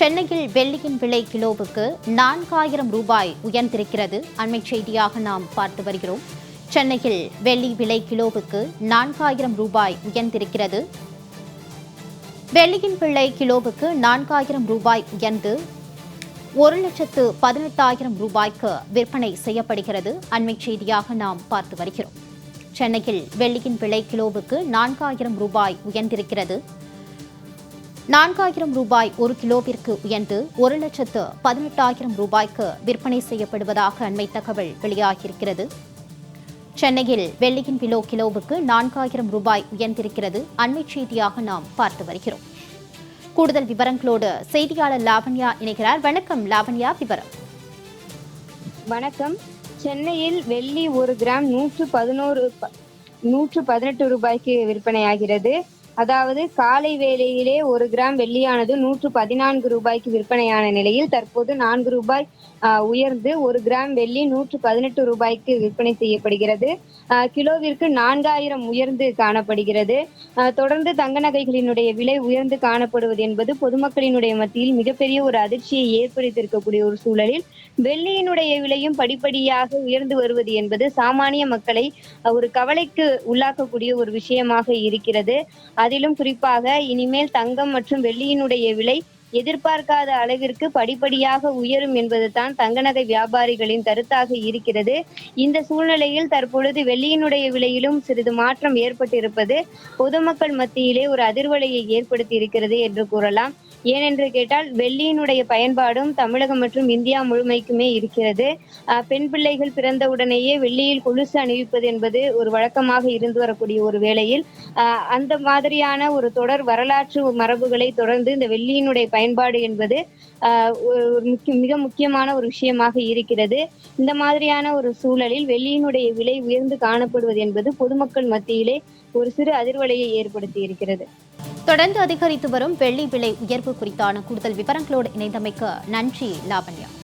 சென்னையில் வெள்ளியின் விலை கிலோவுக்கு நான்காயிரம் ரூபாய் உயர்ந்திருக்கிறது. அண்மை செய்தியாக நாம் பார்த்து வருகிறோம். சென்னையில் வெள்ளி விலை கிலோவுக்கு நான்காயிரம் ரூபாய் உயர்ந்திருக்கிறது. வெள்ளியின் விலை கிலோவுக்கு நான்காயிரம் ரூபாய் உயர்ந்து ஒரு லட்சத்து பதினெட்டாயிரம் ரூபாய்க்கு விற்பனை செய்யப்படுகிறது. அண்மை செய்தியாக நாம் பார்த்து வருகிறோம். சென்னையில் வெள்ளியின் விலை கிலோவுக்கு நான்காயிரம் ரூபாய் உயர்ந்திருக்கிறது. நான்காயிரம் ரூபாய் ஒரு கிலோவிற்கு உயர்ந்து ஒரு லட்சத்து பதினெட்டாயிரம் ரூபாய்க்கு விற்பனை செய்யப்படுவதாக அண்மை தகவல் வெளியாகியிருக்கிறது. சென்னையில் வெள்ளியின் கிலோ கிலோவுக்கு நான்காயிரம் ரூபாய் உயர்ந்திருக்கிறது. அண்மை செய்தியாக நாம் பார்த்து வருகிறோம். கூடுதல் விவரங்களோடு செய்தியாளர் லாவண்யா இணைகிறார். வணக்கம் லாவண்யா விவரம். வணக்கம். சென்னையில் வெள்ளி ஒரு கிராம் நூற்று பதினோரு நூற்று பதினெட்டு ரூபாய்க்கு விற்பனையாகிறது. அதாவது காலை வேளையிலே ஒரு கிராம் வெள்ளியானது நூற்று பதினான்கு ரூபாய்க்கு விற்பனையான நிலையில் தற்போது நான்கு ரூபாய் ஆஹ், உயர்ந்து ஒரு கிராம் வெள்ளி நூற்று பதினெட்டு ரூபாய்க்கு விற்பனை செய்யப்படுகிறது. ஆஹ், கிலோவிற்கு நான்காயிரம் உயர்ந்து காணப்படுகிறது. ஆஹ், தொடர்ந்து தங்க நகைகளினுடைய விலை உயர்ந்து காணப்படுவது என்பது பொதுமக்களினுடைய மத்தியில் மிகப்பெரிய ஒரு அதிர்ச்சியை ஏற்படுத்தியிருக்கக்கூடிய ஒரு சூழலில் வெள்ளியினுடைய விலையும் படிப்படியாக உயர்ந்து வருவது என்பது சாமானிய மக்களை ஒரு கவலைக்கு உள்ளாக்கக்கூடிய ஒரு விஷயமாக இருக்கிறது. அதிலும் குறிப்பாக இனிமேல் தங்கம் மற்றும் வெள்ளியினுடைய விலை எதிர்பார்க்காத அளவிற்கு படிப்படியாக உயரும் என்பதுதான் தங்க நகை வியாபாரிகளின் கருத்தாக இருக்கிறது. இந்த சூழ்நிலையில் தற்பொழுது வெள்ளியினுடைய விலையிலும் சிறிது மாற்றம் ஏற்பட்டிருப்பது பொதுமக்கள் மத்தியிலே ஒரு அதிர்வலையை ஏற்படுத்தி இருக்கிறது என்று கூறலாம். ஏனென்று கேட்டால் வெள்ளியினுடைய பயன்பாடும் தமிழகம் மற்றும் இந்தியா முழுமைக்குமே இருக்கிறது. ஆஹ் பெண் பிள்ளைகள் பிறந்தவுடனேயே வெள்ளியில் கொலுசு அணிவிப்பது என்பது ஒரு வழக்கமாக இருந்து வரக்கூடிய ஒரு வேளையில் ஆஹ் அந்த மாதிரியான ஒரு தொடர் வரலாற்று மரபுகளை தொடர்ந்து இந்த வெள்ளியினுடைய பயன்பாடு என்பது மிக முக்கியமான ஒரு விஷயமாக இருக்கிறது. இந்த மாதிரியான ஒரு சூழலில் வெள்ளியினுடைய விலை உயர்ந்து காணப்படுவது என்பது பொதுமக்கள் மத்தியிலே ஒரு சிறு அதிர்வலையை ஏற்படுத்தி இருக்கிறது. தொடர்ந்து அதிகரித்து வரும் வெள்ளி விலை உயர்வு குறித்தான கூடுதல் விவரங்களோடு இணைந்தமைக்கு நன்றி லாவண்யா.